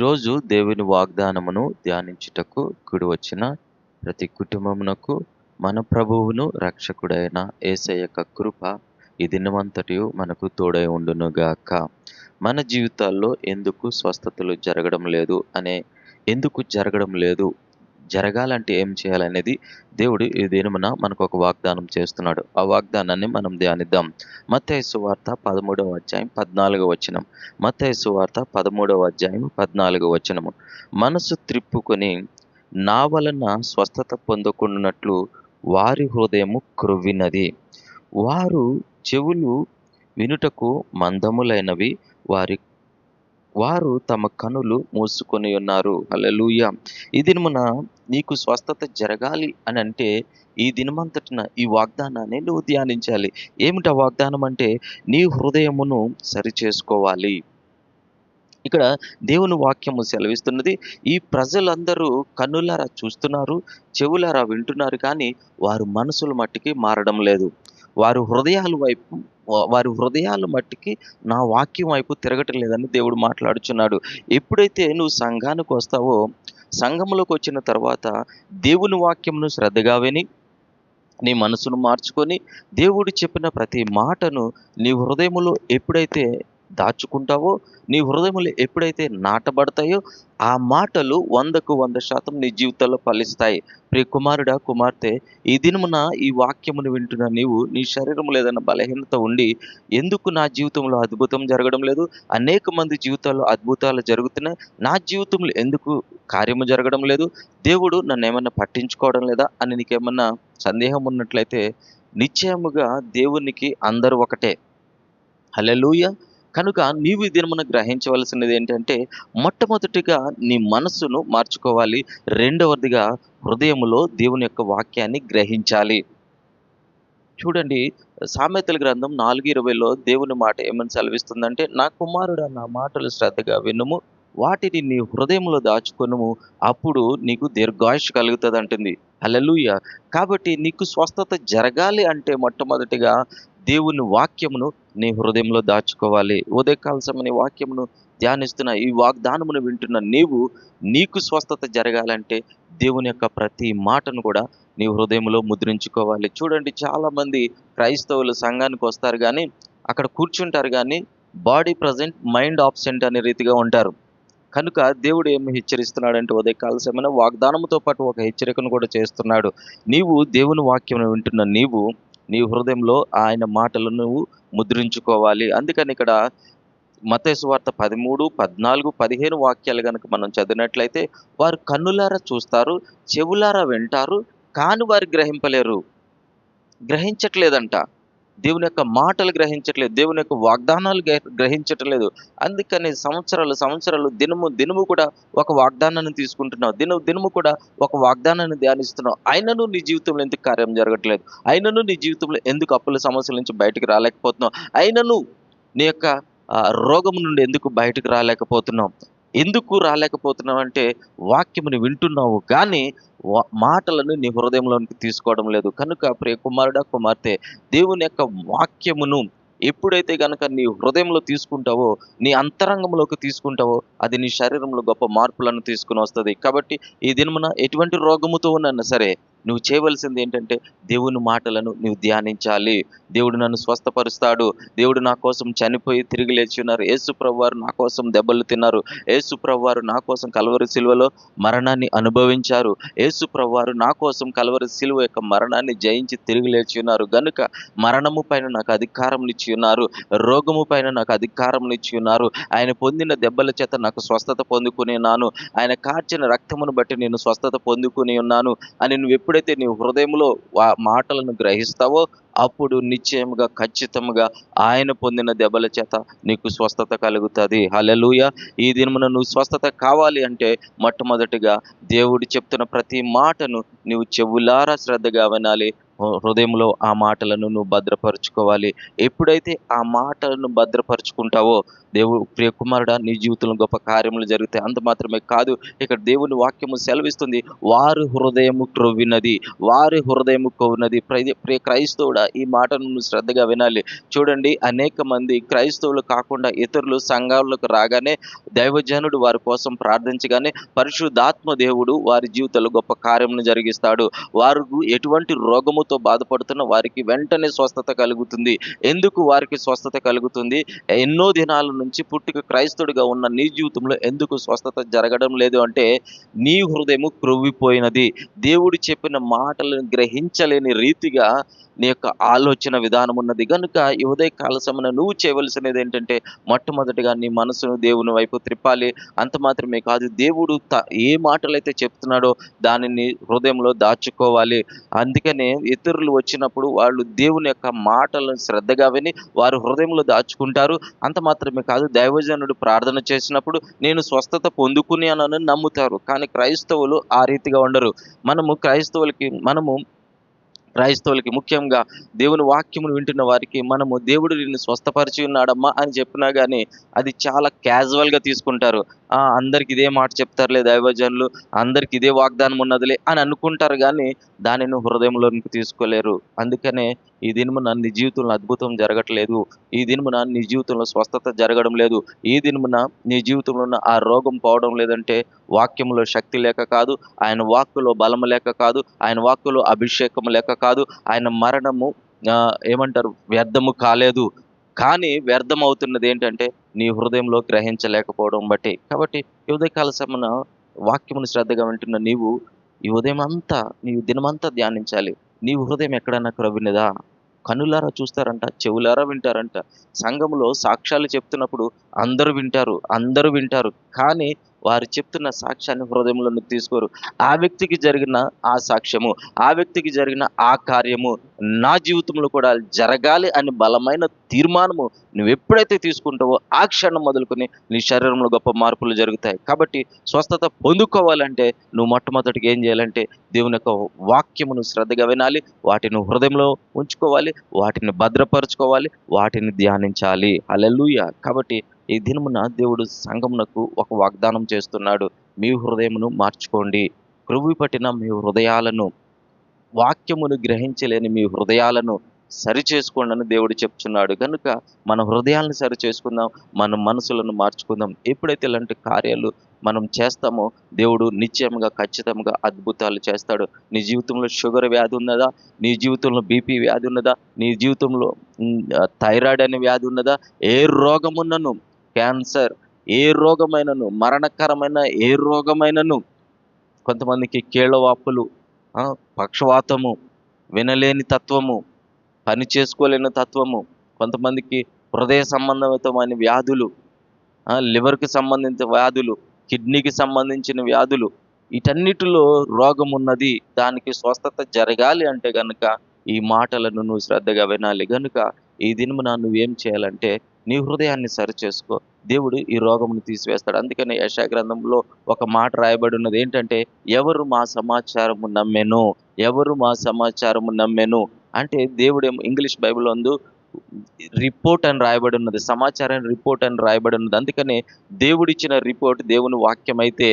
ఈరోజు దేవుని వాగ్దానమును ధ్యానించుటకు గుడి వచ్చిన ప్రతి కుటుంబమునకు మన ప్రభువును రక్షకుడైన యేసయ్య యొక్క కృప ఈ దినమంతటి మనకు తోడై ఉండునుగాక. మన జీవితాల్లో ఎందుకు స్వస్థతలు జరగడం లేదు అనే ఎందుకు జరగడం లేదు జరగాలంటే ఏం చేయాలనేది దేవుడు ఈ దినమున మనకు ఒక వాగ్దానం చేస్తున్నాడు. ఆ వాగ్దానాన్ని మనం ధ్యానిద్దాం. మత్తయి సువార్త పదమూడవ అధ్యాయం పద్నాలుగవ వచనం. మత్తయి సువార్త పదమూడవ అధ్యాయం పద్నాలుగవ వచనము. మనసు త్రిప్పుకొని నా వలన స్వస్థత పొందుకున్నట్లు వారి హృదయము క్రొవ్వినది. వారు చెవులు వినుటకు మందములైనవి వారి వారు తమ కనులు మూసుకొని ఉన్నారు. అలలుయ ఈ దినమున నీకు స్వస్థత జరగాలి అని అంటే ఈ దినమంతటిన ఈ వాగ్దానాన్ని నువ్వు ధ్యానించాలి. ఏమిటి వాగ్దానం అంటే నీ హృదయమును సరిచేసుకోవాలి. ఇక్కడ దేవుని వాక్యము సెలవిస్తున్నది ఈ ప్రజలందరూ కన్నులారా చూస్తున్నారు చెవులారా వింటున్నారు కానీ వారు మనసుల మట్టికి మారడం లేదు. వారు హృదయాల వైపు వారి హృదయాల మట్టికి నా వాక్యం వైపు తిరగటం లేదని దేవుడు మాట్లాడుచున్నాడు. ఎప్పుడైతే నువ్వు సంఘానికి వస్తావో సంఘంలోకి వచ్చిన తర్వాత దేవుని వాక్యమును శ్రద్ధగా విని నీ మనసును మార్చుకొని దేవుడు చెప్పిన ప్రతి మాటను నీ హృదయములో ఎప్పుడైతే దాచుకుంటావో నీ హృదయములు ఎప్పుడైతే నాటబడతాయో ఆ మాటలు వందకు వంద శాతం నీ జీవితంలో ఫలిస్తాయి. ప్రియ కుమారుడా కుమార్తె ఈ దినమున ఈ వాక్యమును వింటున్న నీవు నీ శరీరంలో ఏదైనా బలహీనత ఉండి ఎందుకు నా జీవితంలో అద్భుతం జరగడం లేదు? అనేక మంది జీవితాల్లో అద్భుతాలు జరుగుతున్నాయి నా జీవితంలో ఎందుకు కార్యము జరగడం లేదు? దేవుడు నన్ను ఏమన్నా పట్టించుకోవడం లేదా? అని నీకేమన్నా సందేహం ఉన్నట్లయితే నిశ్చయముగా దేవునికి అందరూ ఒకటే. హలెలూయ కనుక నీవు ఈ దినమున గ్రహించవలసినది ఏంటంటే మొట్టమొదటిగా నీ మనస్సును మార్చుకోవాలి. రెండవదిగా హృదయములో దేవుని యొక్క వాక్యాన్ని గ్రహించాలి. చూడండి సామెతల గ్రంథం నాలుగు ఇరవైలో దేవుని మాట ఏమని సెలవిస్తుందంటే నా కుమారుడు నా మాటలు శ్రద్ధగా వినుము. వాటిని నీ హృదయంలో దాచుకొనుము. అప్పుడు నీకు దీర్ఘాయుష్ కలుగుతుంది అంటుంది అలలుయ కాబట్టి నీకు స్వస్థత జరగాలి అంటే మొట్టమొదటిగా దేవుని వాక్యమును నీ హృదయంలో దాచుకోవాలి. ఉదయకాల సమయ వాక్యమును ధ్యానిస్తున్న ఈ వాగ్దానమును వింటున్న నీవు నీకు స్వస్థత జరగాలంటే దేవుని యొక్క ప్రతి మాటను కూడా నీ హృదయంలో ముద్రించుకోవాలి. చూడండి చాలామంది క్రైస్తవులు సంఘానికి వస్తారు కానీ అక్కడ కూర్చుంటారు కానీ బాడీ ప్రజెంట్ మైండ్ ఆబ్సెంట్ అనే రీతిగా ఉంటారు. కనుక దేవుడు ఏమి హెచ్చరిస్తున్నాడంటే ఉదయకాల సమయంలో వాగ్దానంతో పాటు ఒక హెచ్చరికను కూడా చేస్తున్నాడు. నీవు దేవుని వాక్యం వింటున్న నీవు నీ హృదయంలో ఆయన మాటలను నువ్వు ముద్రించుకోవాలి. అందుకని ఇక్కడ మతేసు వార్త పదమూడు పద్నాలుగు పదిహేను వాక్యాలు కనుక మనం చదివినట్లయితే వారు కన్నులారా చూస్తారు చెవులారా వింటారు కాని వారు గ్రహింపలేరు. గ్రహించట్లేదంట. దేవుని యొక్క మాటలు గ్రహించట్లేదు దేవుని యొక్క వాగ్దానాలు గ్రహించట్లేదు. అందుకని సంవత్సరాలు సంవత్సరాలు దినము దినము కూడా ఒక వాగ్దానాన్ని తీసుకుంటున్నావు. దిన దినము కూడా ఒక వాగ్దానాన్ని ధ్యానిస్తున్నావు. అయినను నీ జీవితంలో ఎందుకు కార్యం జరగట్లేదు? అయినను నీ జీవితంలో ఎందుకు అప్పుల సమస్యల నుంచి బయటకు రాలేకపోతున్నావు? అయినను నీ యొక్క రోగం నుండి ఎందుకు బయటకు రాలేకపోతున్నావు? ఎందుకు రాలేకపోతున్నావు అంటే వాక్యముని వింటున్నావు కానీ మాటలను నీ హృదయంలోనికి తీసుకోవడం లేదు. కనుక ప్రియ కుమారుడా కుమార్తె దేవుని యొక్క వాక్యమును ఎప్పుడైతే కనుక నీ హృదయంలో తీసుకుంటావో నీ అంతరంగంలోకి తీసుకుంటావో అది నీ శరీరంలో గొప్ప మార్పులను తీసుకుని వస్తుంది. కాబట్టి ఈ దినమున ఎటువంటి రోగముతో ఉన్నా సరే నువ్వు చేయవలసింది ఏంటంటే దేవుని మాటలను నువ్వు ధ్యానించాలి. దేవుడు నన్ను స్వస్థపరుస్తాడు. దేవుడు నా కోసం చనిపోయి తిరిగి లేచి ఉన్నారు. యేసు వారు నా కోసం దెబ్బలు తిన్నారు. యేసు వారు నా కోసం కలవరి సిలువలో మరణాన్ని అనుభవించారు. యేసు వారు నా కోసం కలవరి సిలువ యొక్క మరణాన్ని జయించి తిరిగి లేచి ఉన్నారు. గనుక మరణము పైన నాకు అధికారం ఇచ్చి ఉన్నారు. రోగము పైన నాకు అధికారం ఇచ్చి ఉన్నారు. ఆయన పొందిన దెబ్బల చేత నాకు స్వస్థత పొందుకుని ఉన్నాను ఆయన కార్చిన రక్తమును బట్టి నేను స్వస్థత పొందుకుని ఉన్నాను అని నువ్వు ఎప్పుడైతే నీ హృదయంలో మాటలను గ్రహిస్తావో అప్పుడు నిశ్చయముగా ఖచ్చితంగా ఆయన పొందిన దెబ్బల చేత నీకు స్వస్థత కలుగుతుంది. హలలుయ ఈ దినమున నువ్వు స్వస్థత కావాలి అంటే మొట్టమొదటిగా దేవుడు చెప్తున్న ప్రతి మాటను నువ్వు చెవులారా శ్రద్ధగా వినాలి. హృదయంలో ఆ మాటలను నువ్వు భద్రపరుచుకోవాలి. ఎప్పుడైతే ఆ మాటలను భద్రపరుచుకుంటావో దేవుడు ప్రియ కుమారుడా నీ జీవితంలో గొప్ప కార్యములు జరుగుతాయి అంత మాత్రమే కాదు ఇక్కడ దేవుని వాక్యము సెలవిస్తుంది. వారి హృదయము క్రొవ్వినది వారి హృదయము కొవ్వినది. ప్రియ క్రైస్తవుడా ఈ మాటను నువ్వు శ్రద్ధగా వినాలి. చూడండి అనేక మంది క్రైస్తవులు కాకుండా ఇతరులు సంఘాలకు రాగానే దైవజనుడు వారి కోసం ప్రార్థించగానే పరిశుద్ధాత్మ దేవుడు వారి జీవితంలో గొప్ప కార్యమును జరిగిస్తాడు. వారు ఎటువంటి రోగము రోగముతో బాధపడుతున్న వారికి వెంటనే స్వస్థత కలుగుతుంది. ఎందుకు వారికి స్వస్థత కలుగుతుంది? ఎన్నో దినాల నుంచి పుట్టుక క్రైస్తవుడిగా ఉన్న నీ జీవితంలో ఎందుకు స్వస్థత జరగడం లేదు అంటే నీ హృదయము క్రొవ్విపోయినది. దేవుడు చెప్పిన మాటలను గ్రహించలేని రీతిగా నీ యొక్క ఆలోచన విధానం ఉన్నది. కనుక ఈ కాలశమన సమయంలో నువ్వు చేయవలసినది ఏంటంటే మొట్టమొదటిగా నీ మనసును దేవుని వైపు త్రిప్పాలి. అంత మాత్రమే కాదు దేవుడు త ఏ మాటలైతే చెప్తున్నాడో దానిని హృదయంలో దాచుకోవాలి. అందుకనే ఇతరులు వచ్చినప్పుడు వాళ్ళు దేవుని యొక్క మాటలను శ్రద్ధగా విని వారు హృదయంలో దాచుకుంటారు. అంత మాత్రమే కాదు దైవజనుడు ప్రార్థన చేసినప్పుడు నేను స్వస్థత పొందుకుని అని నమ్ముతారు. కానీ క్రైస్తవులు ఆ రీతిగా ఉండరు. మనము క్రైస్తవులకి మనము క్రైస్తవులకి ముఖ్యంగా దేవుని వాక్యమును వింటున్న వారికి మనము దేవుడు నిన్ను స్వస్థపరిచి ఉన్నాడమ్మా అని చెప్పినా కానీ అది చాలా క్యాజువల్గా తీసుకుంటారు. అందరికి ఇదే మాట చెప్తారులే దైవజనులు అందరికి ఇదే వాగ్దానం ఉన్నదిలే అని అనుకుంటారు కానీ దానిని హృదయంలోనికి తీసుకోలేరు. అందుకనే ఈ దినమున నీ జీవితంలో అద్భుతం జరగట్లేదు. ఈ దినమున నీ జీవితంలో స్వస్థత జరగడం లేదు. ఈ దినమున నీ జీవితంలో ఉన్న ఆ రోగం పోవడం లేదంటే వాక్యంలో శక్తి లేక కాదు ఆయన వాక్కులో బలం లేక కాదు ఆయన వాక్కులో అభిషేకం లేక కాదు ఆయన మరణము ఏమంటారు వ్యర్థము కాలేదు. కానీ వ్యర్థం అవుతున్నది ఏంటంటే నీ హృదయంలో గ్రహించలేకపోవడం బట్టి. కాబట్టి ఉదయకాల సమన వాక్యమును శ్రద్ధగా వింటున్న నీవు ఈ ఉదయం అంతా నీ దినమంతా ధ్యానించాలి. నీ హృదయం ఎక్కడన్నా క్రవినదా కనులారా చూస్తారంట చెవులారా వింటారంట. సంఘంలో సాక్ష్యాలు చెప్తున్నప్పుడు అందరూ వింటారు అందరూ వింటారు. కానీ వారు చెప్తున్న సాక్ష్యాన్ని హృదయంలో తీసుకోరు. ఆ వ్యక్తికి జరిగిన ఆ సాక్ష్యము ఆ వ్యక్తికి జరిగిన ఆ కార్యము నా జీవితంలో కూడా జరగాలి అని బలమైన తీర్మానము నువ్వు ఎప్పుడైతే తీసుకుంటావో ఆ క్షణం మొదలుకొని నీ శరీరంలో గొప్ప మార్పులు జరుగుతాయి. కాబట్టి స్వస్థత పొందుకోవాలంటే నువ్వు మొట్టమొదటిగా ఏం చేయాలంటే దేవుని యొక్క వాక్యమును శ్రద్ధగా వినాలి వాటిని హృదయంలో ఉంచుకోవాలి వాటిని భద్రపరచుకోవాలి వాటిని ధ్యానించాలి. అలెలుయ కాబట్టి ఈ దినమున దేవుడు సంఘమునకు ఒక వాగ్దానం చేస్తున్నాడు. మీ హృదయమును మార్చుకోండి. కృవి పట్టిన మీ హృదయాలను వాక్యమును గ్రహించలేని మీ హృదయాలను సరి చేసుకోండి అని దేవుడు చెప్తున్నాడు. కనుక మన హృదయాలను సరి చేసుకుందాం మన మనసులను మార్చుకుందాం. ఎప్పుడైతే ఇలాంటి కార్యాలు మనం చేస్తామో దేవుడు నిశ్చయంగా ఖచ్చితంగా అద్భుతాలు చేస్తాడు. నీ జీవితంలో షుగర్ వ్యాధి ఉన్నదా? నీ జీవితంలో బీపీ వ్యాధి ఉన్నదా? నీ జీవితంలో థైరాయిడ్ అనే వ్యాధి ఉన్నదా? ఏ రోగమున్నను క్యాన్సర్ ఏ రోగమైనను మరణకరమైన ఏ రోగమైనను కొంతమందికి కీళ్ళవాపులు పక్షవాతము వినలేని తత్వము పని చేసుకోలేని తత్వము కొంతమందికి హృదయ సంబంధమైన వ్యాధులు లివర్కి సంబంధించిన వ్యాధులు కిడ్నీకి సంబంధించిన వ్యాధులు వీటన్నిటిలో రోగం ఉన్నది దానికి స్వస్థత జరగాలి అంటే కనుక ఈ మాటలను నువ్వు శ్రద్ధగా వినాలి. కనుక ఈ దినమున నువ్వేం చేయాలంటే నీ హృదయాన్ని సరి చేసుకో దేవుడు ఈ రోగమును తీసివేస్తాడు. అందుకని యశా గ్రంథంలో ఒక మాట రాయబడి ఉన్నది. ఏంటంటే ఎవరు మా సమాచారము నమ్మెను? ఎవరు మా సమాచారము నమ్మెను? అంటే దేవుడేమో ఇంగ్లీష్ బైబిల్ అందు రిపోర్ట్ అని రాయబడి ఉన్నది. సమాచారం రిపోర్ట్ అని రాయబడి ఉన్నది. అందుకనే దేవుడిచ్చిన రిపోర్ట్ దేవుని వాక్యం అయితే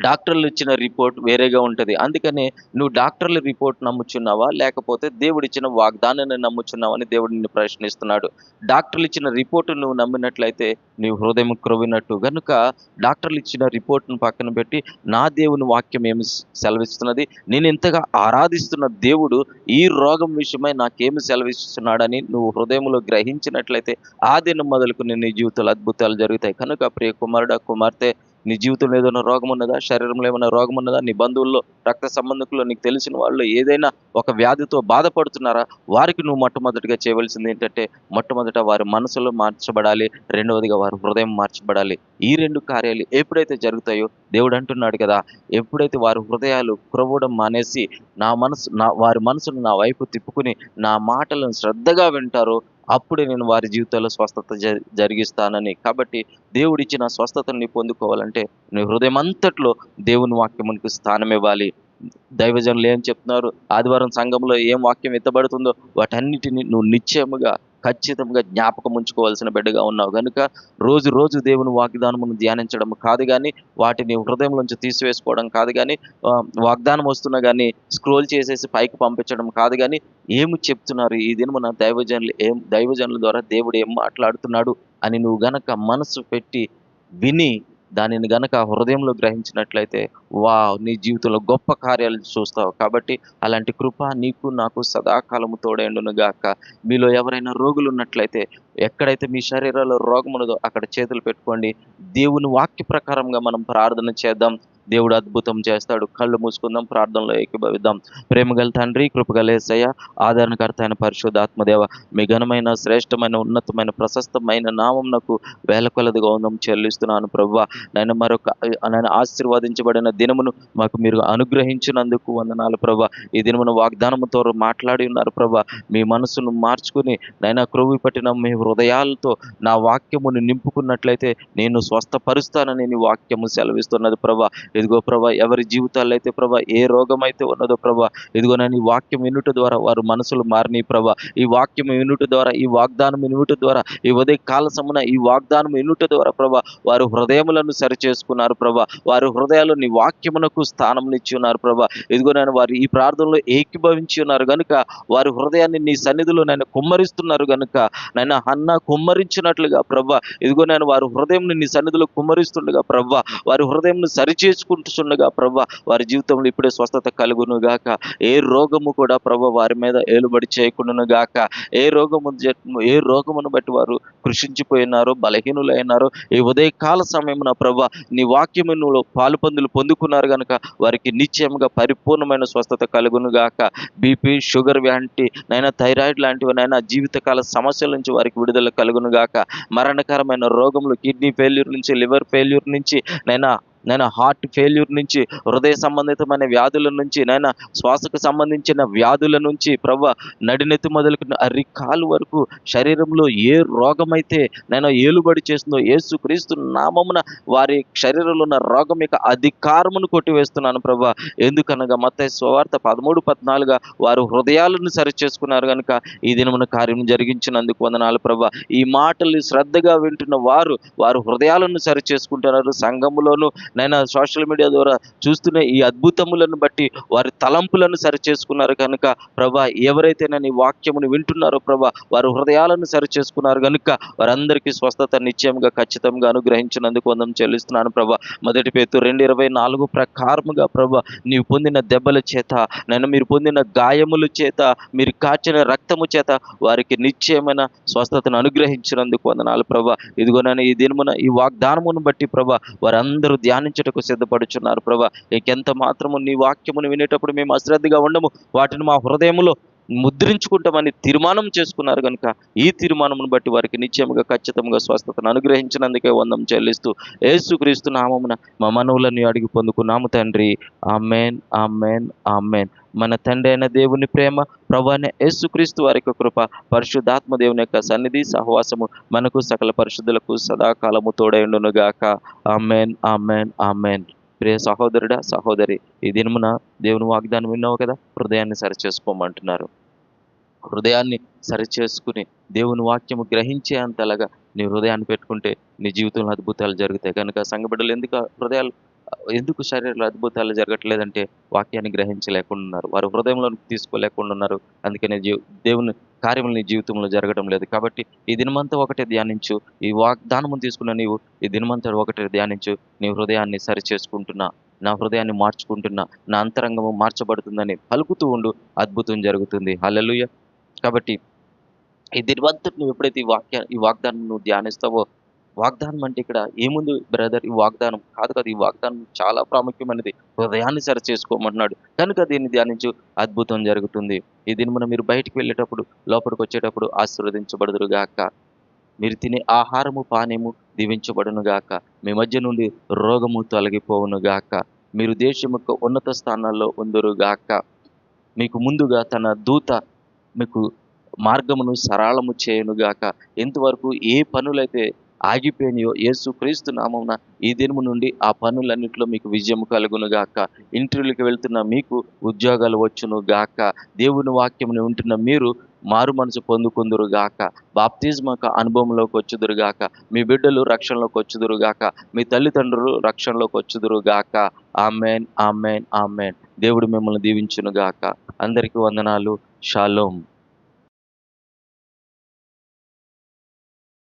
డాక్టర్లు ఇచ్చిన రిపోర్ట్ వేరేగా ఉంటుంది. అందుకనే నువ్వు డాక్టర్ల రిపోర్ట్ నమ్ముచున్నావా? లేకపోతే దేవుడిచ్చిన వాగ్దానాన్ని నమ్ముచున్నావా అని దేవుడు నిన్ను ప్రశ్నిస్తున్నాడు. డాక్టర్లు ఇచ్చిన రిపోర్ట్ నువ్వు నమ్మినట్లయితే నీ హృదయం క్రొవినట్టు. కనుక డాక్టర్లు ఇచ్చిన రిపోర్ట్ను పక్కన పెట్టి నా దేవుని వాక్యం ఏమి సెలవిస్తున్నది? నేను ఇంతగా ఆరాధిస్తున్న దేవుడు ఈ రోగం విషయమై నాకేమి సెలవిస్తున్నాడని నువ్వు హృదయంలో గ్రహించినట్లయితే ఆ దినం మొదలుకుని నీ జీవితంలో అద్భుతాలు జరుగుతాయి. కనుక ప్రియ కుమారుడా కుమార్తె నీ జీవితంలో ఏదైనా రోగం ఉన్నదా? శరీరంలో ఏమైనా రోగం ఉన్నదా? నీ బంధువుల్లో రక్త సంబంధికుల్లో నీకు తెలిసిన వాళ్ళు ఏదైనా ఒక వ్యాధితో బాధపడుతున్నారా? వారికి నువ్వు మొట్టమొదటిగా చేయవలసింది ఏంటంటే మొట్టమొదట వారి మనసులో మార్చబడాలి రెండవదిగా వారి హృదయం మార్చబడాలి. ఈ రెండు కార్యాలు ఎప్పుడైతే జరుగుతాయో దేవుడు అంటున్నాడు కదా ఎప్పుడైతే వారి హృదయాలు క్రొవ్వడం మానేసి నా మనసు నా వారి మనసును నా వైపు తిప్పుకుని నా మాటలను శ్రద్ధగా వింటారో అప్పుడే నేను వారి జీవితాల్లో స్వస్థత జ- జరిగిస్తానని. కాబట్టి దేవుడిచ్చిన స్వస్థతని పొందుకోవాలంటే నీ హృదయం అంతట్లో దేవుని వాక్యమునికి స్థానం ఇవ్వాలి. దైవజనులు ఏం చెప్తున్నారు? ఆదివారం సంఘంలో ఏం వాక్యం ఎత్తబడుతుందో వాటన్నిటిని నువ్వు నిశ్చయముగా ఖచ్చితంగా జ్ఞాపకం ఉంచుకోవాల్సిన బిడ్డగా ఉన్నావు. కనుక రోజు రోజు దేవుని వాగ్దానమును ధ్యానించడం కాదు కానీ వాటిని హృదయంలోంచి తీసివేసుకోవడం కాదు కానీ వాగ్దానం వస్తున్నా కానీ స్క్రోల్ చేసేసి పైకి పంపించడం కాదు కానీ ఏమి చెప్తున్నారు? ఈ దినమున దైవజనులు ఏం దైవజనుల ద్వారా దేవుడు ఏం మాట్లాడుతున్నాడు అని నువ్వు గనక మనసు పెట్టి విని దానిని గనక హృదయంలో గ్రహించినట్లయితే వా నీ జీవితంలో గొప్ప కార్యాలు చూస్తావు కాబట్టి అలాంటి కృప నీకు నాకు సదాకాలము తోడేండును గాక. మీలో ఎవరైనా రోగులు ఉన్నట్లయితే ఎక్కడైతే మీ శరీరాల్లో రోగం ఉన్నదో అక్కడ చేతులు పెట్టుకోండి. దేవుని వాక్య ప్రకారంగా మనం ప్రార్థన చేద్దాం. దేవుడు అద్భుతం చేస్తాడు. కళ్ళు మూసుకుందాం ప్రార్థనలో ఏకీభవిద్దాం. ప్రేమగల తండ్రి కృపగల యేసయ్య ఆదరణకర్త అయిన పరిశుద్ధాత్మదేవ మీ ఘనమైన శ్రేష్టమైన ఉన్నతమైన ప్రశస్తమైన నామంనకు వేల కొలదిగా ఉందం చెల్లిస్తున్నాను ప్రభు నేను మరొక నేను ఆశీర్వదించబడిన దినమును మాకు మీరు అనుగ్రహించినందుకు వందనాలు ప్రభా ఈ దినమును వాగ్దానంతో మాట్లాడి ఉన్నారు ప్రభా మీ మనసును మార్చుకుని నైనా క్రొవ్వి పట్టిన మీ హృదయాలతో నా వాక్యమును నింపుకున్నట్లయితే నేను స్వస్థపరుస్తానని నీ వాక్యము సెలవిస్తున్నది ప్రభా ఇదిగో ప్రభా ఎవరి జీవితాల్లో అయితే ప్రభా ఏ రోగం అయితే ఉన్నదో ప్రభా ఇదిగో నేను ఈ వాక్యం వినుట ద్వారా వారు మనసులు మారినాయి ప్రభా ఈ వాక్యం వినుట ద్వారా ఈ వాగ్దానం వినుట ద్వారా ఈ ఉదయ కాల సమున ఈ వాగ్దానం వినుట ద్వారా ప్రభా వారు హృదయములను సరి చేసుకున్నారు ప్రభా వారి హృదయాలు నీ వాక్యమునకు స్థానమునిచ్చి ఇచ్చి ఉన్నారు ప్రభా ఇదిగో నేను వారు ఈ ప్రార్థనలో ఏకీభవించి ఉన్నారు కనుక వారి హృదయాన్ని నీ సన్నిధిలో నేను కుమ్మరిస్తున్నారు కనుక నైనా అన్న కుమ్మరించినట్లుగా ప్రభా ఇదిగో నేను వారి హృదయం నీ సన్నిధిలో కుమ్మరిస్తుండగా ప్రభా వారి హృదయం సరి చేసుకుంటుండగా ప్రభా వారి జీవితంలో ఇప్పుడే స్వస్థత కలుగును గాక ఏ రోగము కూడా ప్రభా వారి మీద ఏలుబడి చేయకుండాను గాక ఏ రోగము ఏ రోగమును బట్టి వారు కృషించిపోయినారో బలహీనులైనారో ఈ ఉదయకాల సమయమున ప్రభా నీ వాక్యములో పాలు పందులు పొందుకున్నారు కనుక వారికి నిశ్చయంగా పరిపూర్ణమైన స్వస్థత కలుగును గాక బీపీ షుగర్ వ్యాంటి నైనా థైరాయిడ్ లాంటివి నైనా జీవితకాల సమస్యల నుంచి వారికి విడుదల కలుగును గాక మరణకరమైన రోగములు కిడ్నీ ఫెయిల్యూర్ నుంచి లివర్ ఫెయిల్యూర్ నుంచి నైనా నేను హార్ట్ ఫెయిల్యూర్ నుంచి హృదయ సంబంధితమైన వ్యాధుల నుంచి నైనా శ్వాసకు సంబంధించిన వ్యాధుల నుంచి ప్రవ్వ నడినెత్తి మొదలుకున్న అరికాలు వరకు శరీరంలో ఏ రోగమైతే నేను ఏలుబడి చేస్తుందో ఏసు క్రీస్తు నామమున వారి శరీరంలో ఉన్న రోగం యొక్క అధికారమును కొట్టివేస్తున్నాను ప్రభా. ఎందుకనగా మత స్వార్థ పదమూడు పద్నాలుగుగా వారు హృదయాలను సరి చేసుకున్నారు కనుక ఈ దినమున కార్యం జరిగించినందుకు వందనాలు ప్రభా. ఈ మాటలు శ్రద్ధగా వింటున్న వారు వారు హృదయాలను సరి చేసుకుంటున్నారు సంఘములోను నైనా సోషల్ మీడియా ద్వారా చూస్తున్న ఈ అద్భుతములను బట్టి వారి తలంపులను సరి చేసుకున్నారు కనుక ప్రభా ఎవరైతే నన్ను ఈ వాక్యమును వింటున్నారో ప్రభా వారు హృదయాలను సరి చేసుకున్నారు కనుక వారందరికీ స్వస్థత నిశ్చయంగా ఖచ్చితంగా అనుగ్రహించినందుకు వందం చెల్లిస్తున్నాను ప్రభా. మొదటి పేరు రెండు ఇరవై నాలుగు ప్రకారముగా ప్రభా నీవు పొందిన దెబ్బల చేత నేను మీరు పొందిన గాయముల చేత మీరు కాచిన రక్తము చేత వారికి నిశ్చయమైన స్వస్థతను అనుగ్రహించినందుకు వందనాలు ప్రభా. ఇదిగో నేను ఈ దినమున ఈ వాగ్దానమును బట్టి ప్రభా వారందరూ ధ్యానించటకు సిద్ధపడుచున్నారు. ప్రభా ఇంకెంత మాత్రము నీ వాక్యమును వినేటప్పుడు మేము అశ్రద్ధగా ఉండము. వాటిని మా హృదయములో ముద్రించుకుంటామని తీర్మానం చేసుకున్నారు కనుక ఈ తీర్మానమును బట్టి వారికి నిశ్చయముగా ఖచ్చితంగా స్వస్థతను అనుగ్రహించినందుకే వందం చెల్లిస్తూ ఏసుక్రీస్తు నామమున మా మనవులను అడిగి పొందుకున్నాము తండ్రి. Amen amen amen. మన తండ్రి అయిన దేవుని ప్రేమ ప్రభు అయిన యేసుక్రీస్తు వారి యొక్క కృప పరిశుద్ధాత్మ దేవుని యొక్క సన్నిధి సహవాసము మనకు సకల పరిశుద్ధులకు సదాకాలము తోడైండును గాక ఆమెన్ ఆమెన్ ఆమెన్. ప్రియ సహోదరుడా సహోదరి ఈ దినమున దేవుని వాగ్దానం విన్నావు కదా? హృదయాన్ని సరి చేసుకోమంటున్నారు హృదయాన్ని సరి చేసుకుని దేవుని వాక్యము గ్రహించే అంతలాగా నీ హృదయాన్ని పెట్టుకుంటే నీ జీవితంలో అద్భుతాలు జరుగుతాయి. కనుక సంగబిడ్డలు ఎందుకు హృదయాలు ఎందుకు శరీరంలో అద్భుతాలు జరగట్లేదంటే వాక్యాన్ని గ్రహించలేకుండా ఉన్నారు వారు హృదయంలో తీసుకోలేకుండా ఉన్నారు అందుకనే జీవ దేవుని కార్యములు నీ జీవితంలో జరగడం లేదు. కాబట్టి ఈ దినమంతా ఒకటే ధ్యానించు. ఈ వాగ్దానము తీసుకున్న నీవు ఈ దినమంతా ఒకటే ధ్యానించు. నీ హృదయాన్ని సరి చేసుకుంటున్నా నా హృదయాన్ని మార్చుకుంటున్నా నా అంతరంగము మార్చబడుతుందని పలుకుతూ ఉండు. అద్భుతం జరుగుతుంది. హలలుయ కాబట్టి ఈ దినవంతుడు నువ్వు ఎప్పుడైతే ఈ వాక్య ఈ వాగ్దానం నువ్వు ధ్యానిస్తావో వాగ్దానం అంటే ఇక్కడ ఏముంది బ్రదర్ ఈ వాగ్దానం కాదు కదా ఈ వాగ్దానం చాలా ప్రాముఖ్యమైనది. హృదయాన్ని సరి చేసుకోమంటున్నాడు కనుక దీన్ని ధ్యానించు. అద్భుతం జరుగుతుంది. ఈ దినమున మీరు బయటికి వెళ్ళేటప్పుడు లోపలికి వచ్చేటప్పుడు ఆశీర్వదించబడదురుగాక మీరు తినే ఆహారము పానీయము దీవించబడునుగాక మీ మధ్య నుండి రోగము తొలగిపోవును గాక. మీరు దేశం యొక్క ఉన్నత స్థానాల్లో ఉందరు గాక. మీకు ముందుగా తన దూత మీకు మార్గమును సరళము చేయనుగాక ఎంతవరకు ఏ పనులైతే ఆగిపోయినాయో యేసు క్రీస్తు నామమున ఈ దినము నుండి ఆ పనులన్నింటిలో మీకు విజయం కలుగును గాక. ఇంటర్వ్యూలకు వెళ్తున్న మీకు ఉద్యోగాలు వచ్చును గాక. దేవుని వాక్యముని ఉంటున్న మీరు మారు మనసు పొందుకుందురు గాక. బాప్తిజమక అనుభవంలోకి వచ్చుదురు గాక. మీ బిడ్డలు రక్షణలోకి వచ్చుదురు గాక. మీ తల్లిదండ్రులు రక్షణలోకి వచ్చుదురు గాక. Amen amen amen. దేవుడు మిమ్మల్ని దీవించును గాక. అందరికీ వందనాలు. షాలోం.